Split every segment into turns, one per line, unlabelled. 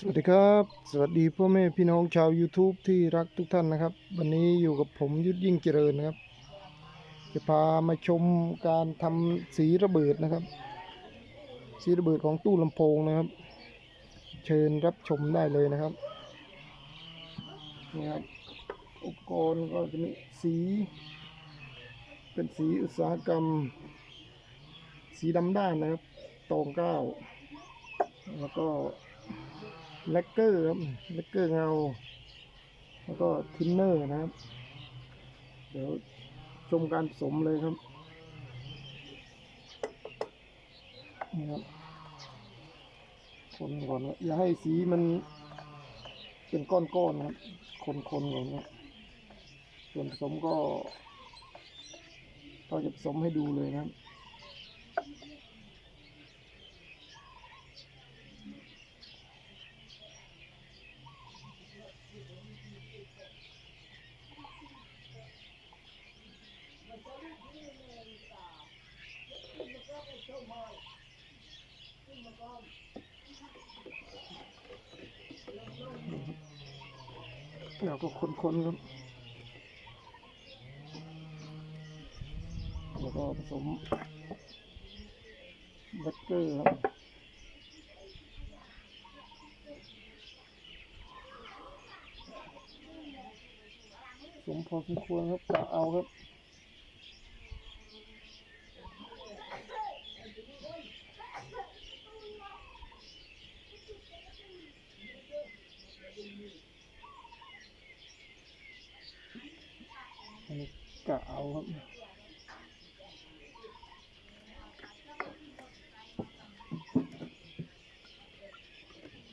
สวัสดีครับ สวัสดีพ่อแม่พี่น้องชาว YouTube ที่รักทุกท่านนะครับ วันนี้อยู่กับผมยุทธยิ่งเจริญนะครับ จะพามาชมการทำสีระเบิดนะครับ สีระเบิดของตู้ลำโพงนะครับ เชิญรับชมได้เลยนะครับนี่ครับอุปกรณ์ก็จะมีสี เป็นสีอุตสาหกรรม สีดำด้านนะครับตองเก้าแล้วก็ แลกเกอร์ครับแลกเกอร์เงา แล้วก็ทินเนอร์นะครับ เดี๋ยวชมการผสมเลยครับนี่ครับคนก่อนนะอย่าให้สีมันเป็นก้อนๆนะครับคนๆก่อนนะส่วนผสมก็เราจะผสมให้ดูเลยนะครับ เราก็คนๆครับแล้วก็ผสมแบคเกอร์ครับผสมพอสมควรครับกะเอาครับ นนี้กะเอาครับ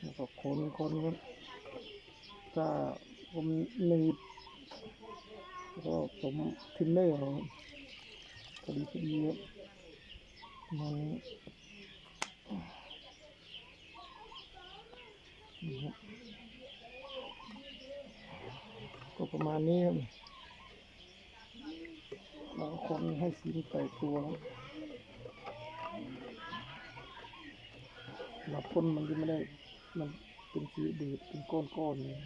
แล้วก็คนคนครับถ้าผมหนีบก็ผมทินเนอร์ครับพอดีพอดีครับประมันก็ประมาณนี้ครับ บางคนให้สีมันแตกตัวแล้วเราพ่นมันยังไม่ได้ มันเป็นสีเดือดเป็นก้อนๆเลย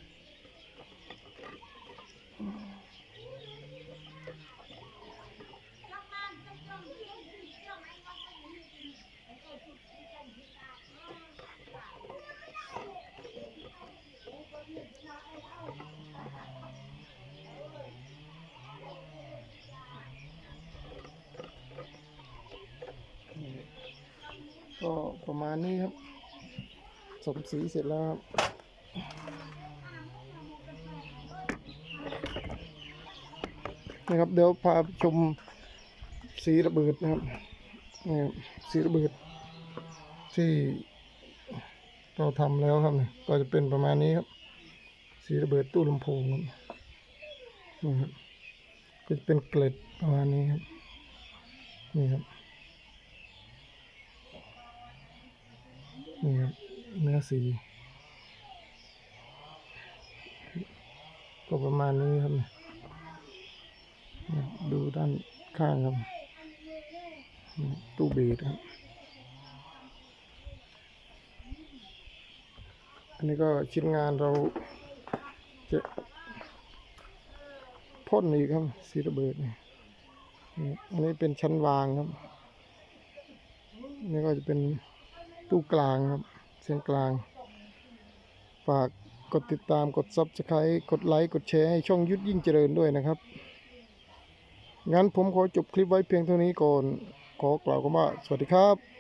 ก็ประมาณนี้ครับ สมสีเสร็จแล้วครับนะครับเดี๋ยวพาชมสีระเบิดนะครับนี่สีระเบิด ที่เราทำแล้วครับเนี่ยก็จะเป็นประมาณนี้ครับ สีระเบิดตู้ลำโพงครับนี่ครับก็จะเป็นเกล็ดประมาณนี้ครับนี่ครับ เนื้อสีก็ประมาณนี้ครับเนี่ยดูด้านข้างครับ ตู้เบสครับ อันนี้ก็ชิ้นงานเราจะพ่นอีกครับสีระเบิดนี่อันนี้เป็นชั้นวางครับ นี่ก็จะเป็นตู้กลางครับ เสียงกลาง ฝากกดติดตามกด Subscribe กดไลค์กดแชร์ให้ช่องยุทธยิ่งเจริญด้วยนะครับ งั้นผมขอจบคลิปไว้เพียงเท่านี้ก่อน ขอกล่าวคำว่า สวัสดีครับ